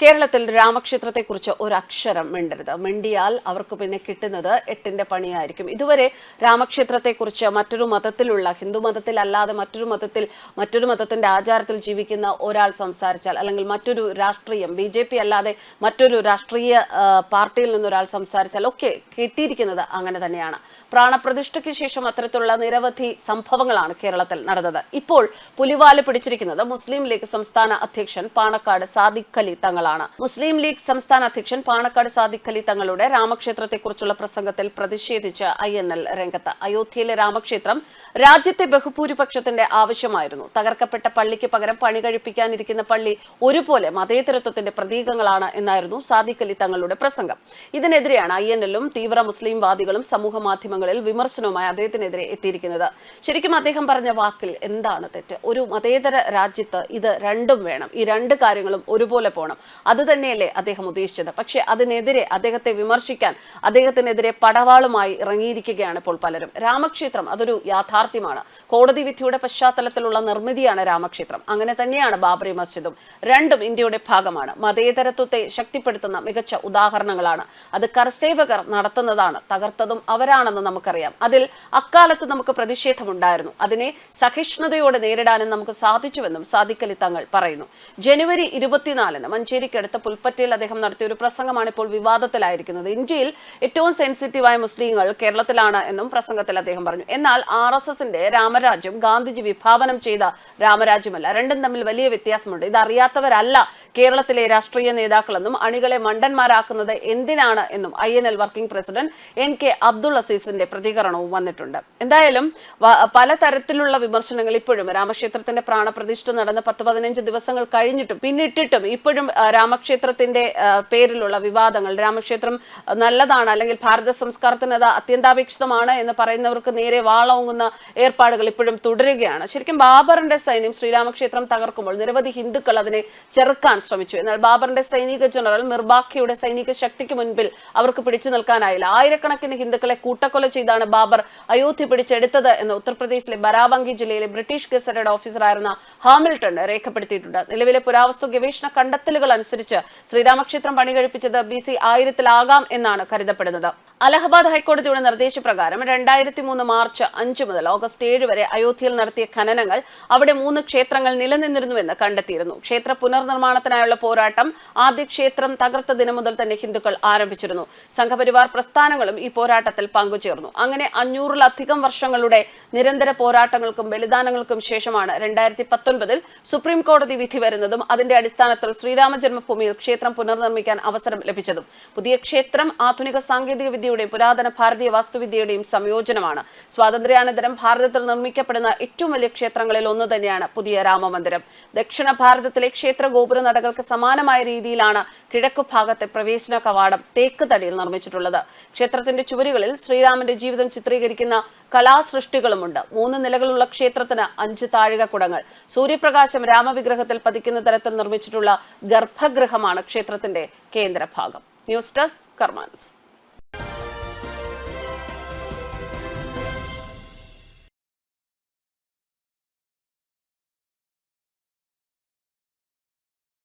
കേരളത്തിൽ രാമക്ഷേത്രത്തെക്കുറിച്ച് ഒരു അക്ഷരം മിണ്ടരുത്. മിണ്ടിയാൽ അവർക്ക് പിന്നെ കിട്ടുന്നത് എട്ടിന്റെ പണിയായിരിക്കും. ഇതുവരെ രാമക്ഷേത്രത്തെക്കുറിച്ച് മറ്റൊരു മതത്തിലുള്ള ഹിന്ദു മതത്തിലല്ലാതെ മറ്റൊരു മതത്തിൽ മറ്റൊരു മതത്തിന്റെ ആചാരത്തിൽ ജീവിക്കുന്ന ഒരാൾ സംസാരിച്ചാൽ അല്ലെങ്കിൽ മറ്റൊരു രാഷ്ട്രീയം ബി ജെ പി അല്ലാതെ മറ്റൊരു രാഷ്ട്രീയ പാർട്ടിയിൽ നിന്നൊരാൾ സംസാരിച്ചാൽ ഒക്കെ കിട്ടിയിരിക്കുന്നത് അങ്ങനെ തന്നെയാണ്. പ്രാണപ്രതിഷ്ഠയ്ക്ക് ശേഷം അത്തരത്തിലുള്ള നിരവധി സംഭവങ്ങളാണ് കേരളത്തിൽ നടന്നത്. ഇപ്പോൾ പുലിവാൽ പിടിച്ചിരിക്കുന്നത് മുസ്ലിം ലീഗ് സംസ്ഥാന അധ്യക്ഷൻ പാണക്കാട് സാദിഖ് അലി തങ്ങളാണ് മുസ്ലിം ലീഗ് സംസ്ഥാന അധ്യക്ഷൻ പാണക്കാട് സാദിഖ് അലി തങ്ങളുടെ രാമക്ഷേത്രത്തെക്കുറിച്ചുള്ള പ്രസംഗത്തിൽ പ്രതിഷേധിച്ച് ഐ എൻ എൽ രംഗത്ത്. അയോധ്യയിലെ രാമക്ഷേത്രം രാജ്യത്തെ ബഹുഭൂരിപക്ഷത്തിന്റെ ആവശ്യമായിരുന്നു. തകർക്കപ്പെട്ട പള്ളിക്ക് പകരം പണി കഴിപ്പിക്കാനിരിക്കുന്ന പള്ളി ഒരുപോലെ മതേതരത്വത്തിന്റെ പ്രതീകങ്ങളാണ് എന്നായിരുന്നു സാദിഖ് അലി തങ്ങളുടെ പ്രസംഗം. ഇതിനെതിരെയാണ് ഐ എൻ എല്ലും തീവ്ര മുസ്ലിം വാദികളും സമൂഹ മാധ്യമങ്ങളിൽ വിമർശനവുമായി അദ്ദേഹത്തിനെതിരെ എത്തിയിരിക്കുന്നത്. ശരിക്കും അദ്ദേഹം പറഞ്ഞ വാക്കിൽ എന്താണ് തെറ്റ്? ഒരു മതേതര രാജ്യത്ത് ഇത് രണ്ടും വേണം. ഈ രണ്ട് കാര്യങ്ങളും ഒരുപോലെ പോകണം അത് തന്നെയല്ലേ അദ്ദേഹം ഉദ്ദേശിച്ചത്. പക്ഷെ അതിനെതിരെ അദ്ദേഹത്തെ വിമർശിക്കാൻ അദ്ദേഹത്തിനെതിരെ പടവാളുമായി ഇറങ്ങിയിരിക്കുകയാണ് ഇപ്പോൾ പലരും. രാമക്ഷേത്രം അതൊരു യാഥാർത്ഥ്യമാണ്. കോടതി വിധിയുടെ പശ്ചാത്തലത്തിലുള്ള നിർമ്മിതിയാണ് രാമക്ഷേത്രം. അങ്ങനെ തന്നെയാണ് ബാബറി മസ്ജിദും. രണ്ടും ഇന്ത്യയുടെ ഭാഗമാണ്. മതേതരത്വത്തെ ശക്തിപ്പെടുത്തുന്ന മികച്ച ഉദാഹരണങ്ങളാണ്. അത് കർസേവകർ നടത്തുന്നതാണ്. തകർത്തതും അവരാണെന്ന് നമുക്കറിയാം. അതിൽ അക്കാലത്ത് നമുക്ക് പ്രതിഷേധമുണ്ടായിരുന്നു. അതിനെ സഹിഷ്ണുതയോടെ നേരിടാനും നമുക്ക് സാധിച്ചുവെന്നും സാദിക്കലി തങ്ങൾ പറയുന്നു. ജനുവരി ഇരുപത്തിനാലിന് മഞ്ചേരിക്കടുത്ത പുൽപ്പറ്റയിൽ അദ്ദേഹം നടത്തിയ ഒരു പ്രസംഗമാണ് ഇപ്പോൾ വിവാദത്തിലായിരിക്കുന്നത്. ഇന്ത്യയിൽ ഏറ്റവും സെൻസിറ്റീവായ മുസ്ലിങ്ങൾ കേരളത്തിലാണ് എന്നും പ്രസംഗത്തിൽ അദ്ദേഹം പറഞ്ഞു. എന്നാൽ ആർ എസ് എസിന്റെ രാമരാജ്യം ഗാന്ധിജി വിഭാവനം ചെയ്ത രാമരാജ്യമല്ല. രണ്ടും തമ്മിൽ വലിയ വ്യത്യാസമുണ്ട്. ഇത് അറിയാത്തവരല്ല കേരളത്തിലെ രാഷ്ട്രീയ നേതാക്കളെന്നും അണികളെ മണ്ടന്മാരാക്കുന്നത് എന്തിനാണ് എന്നും I N L working president N K Abdul അസീസിന്റെ പ്രതികരണവും വന്നിട്ടുണ്ട്. എന്തായാലും പലതരത്തിലുള്ള വിമർശനങ്ങൾ ഇപ്പോഴും രാമക്ഷേത്രത്തിന്റെ പ്രാണപ്രതിഷ്ഠ നടന്ന പത്ത് പതിനഞ്ച് ദിവസങ്ങൾ കഴിഞ്ഞിട്ടും പിന്നിട്ടിട്ടും ഇപ്പോഴും രാമക്ഷേത്രത്തിന്റെ പേരിലുള്ള വിവാദങ്ങൾ. രാമക്ഷേത്രം നല്ലതാണ്. അല്ലെങ്കിൽ ഭാരത സംസ്കാരത്തിന് അത് അത്യന്താപേക്ഷിതമാണ് എന്ന് പറയുന്നവർക്ക് നേരെ വാളോങ്ങുന്ന ഏർപ്പാടുകൾ ഇപ്പോഴും തുടരുകയാണ്. ശരിക്കും ബാബറിന്റെ സൈന്യം ശ്രീരാമക്ഷേത്രം തകർക്കുമ്പോൾ നിരവധി ഹിന്ദുക്കൾ അതിനെ ചെറുക്കാൻ ശ്രമിച്ചു. എന്നാൽ ബാബറിന്റെ സൈനിക ജനറൽ മിർബാഖിയുടെ സൈനിക ശക്തിക്ക് മുൻപിൽ അവർക്ക് പിടിച്ചു നിൽക്കാനായില്ല. ആയിരക്കണക്കിന് ഹിന്ദുക്കളെ കൂട്ടക്കൊല ചെയ്താണ് ബാബർ അയോധ്യ പിടിച്ചെടുത്തത് എന്ന് ഉത്തർപ്രദേശിലെ ബരാബങ്കി ജില്ലയിലെ ബ്രിട്ടീഷ് ഗസറ്റഡ് ഓഫീസറായിരുന്ന ഹാമിൽട്ടൺ രേഖപ്പെടുത്തിയിട്ടുണ്ട്. നിലവിലെ പുരാവസ്തു ഗവേഷണ കണ്ടെത്തലുകൾ അനുസരിച്ച് ശ്രീരാമക്ഷേത്രം പണി കഴിപ്പിച്ചത് ബി സി ആയിരത്തിലാകാം എന്നാണ് കരുതപ്പെടുന്നത്. അലഹബാദ് ഹൈക്കോടതിയുടെ നിർദ്ദേശപ്രകാരം രണ്ടായിരത്തി മൂന്ന് മാർച്ച് അഞ്ച് മുതൽ ഓഗസ്റ്റ് ഏഴ് വരെ അയോധ്യയിൽ നടത്തിയ ഖനനങ്ങൾ അവിടെ മൂന്ന് ക്ഷേത്രങ്ങൾ നിലനിന്നിരുന്നുവെന്ന് കണ്ടെത്തിയിരുന്നു. ക്ഷേത്ര പുനർനിർമ്മാണത്തിനായുള്ള പോരാട്ടം ആദ്യ ക്ഷേത്രം തകർത്ത ദിനം മുതൽ തന്നെ ഹിന്ദുക്കൾ ആരംഭിച്ചിരുന്നു. സംഘപരിവാർ പ്രസ്ഥാനങ്ങളും ഈ പോരാട്ടത്തിൽ പങ്കുചേർന്നു. അങ്ങനെ അഞ്ഞൂറിലധികം വർഷങ്ങളുടെ നിരന്തര പോരാട്ടങ്ങൾക്കും ബലിദാനങ്ങൾക്കും ശേഷമാണ് രണ്ടായിരത്തി പത്തൊൻപതിൽ സുപ്രീം കോടതി വിധി വരുന്നതും അതിന്റെ അടിസ്ഥാനത്തിൽ ശ്രീരാമ ജന്മഭൂമിയിൽ ക്ഷേത്രം പുനർനിർമ്മിക്കാൻ അവസരം ലഭിച്ചതും പുതിയ ക്ഷേത്രം ആധുനിക സാങ്കേതിക വിദ്യയുടെയും പുരാതന ഭാരതീയ വാസ്തുവിദ്യയുടെയും സംയോജനമാണ്. സ്വാതന്ത്ര്യാനന്തരം ഭാരതത്തിൽ നിർമ്മിക്കപ്പെടുന്ന ഏറ്റവും വലിയ ക്ഷേത്രങ്ങളിൽ ഒന്ന് തന്നെയാണ് പുതിയ രാമമന്ദിരം. ദക്ഷിണ ഭാരതത്തിലെ ക്ഷേത്ര ഗോപുര നടകൾക്ക് സമാനമായ രീതിയിലാണ് കിഴക്കു ഭാഗത്തെ പ്രവേശന കവാടം തേക്ക് തടിയിൽ നിർമ്മിച്ചിട്ടുള്ളത്. ക്ഷേത്രത്തിന്റെ ചുവരുകളിൽ ശ്രീരാമന്റെ ജീവിതം ചിത്രീകരിക്കുന്ന കലാസൃഷ്ടികളുമുണ്ട്. മൂന്ന് നിലകളുള്ള ക്ഷേത്രത്തിന് അഞ്ച് താഴിക കുടങ്ങൾ സൂര്യപ്രകാശം രാമവിഗ്രഹത്തിൽ പതിക്കുന്ന തരത്തിൽ നിർമ്മിച്ചിട്ടുള്ള ഗർഭഗൃഹമാണ് ക്ഷേത്രത്തിന്റെ കേന്ദ്രഭാഗം. News desk കർമാനസ്.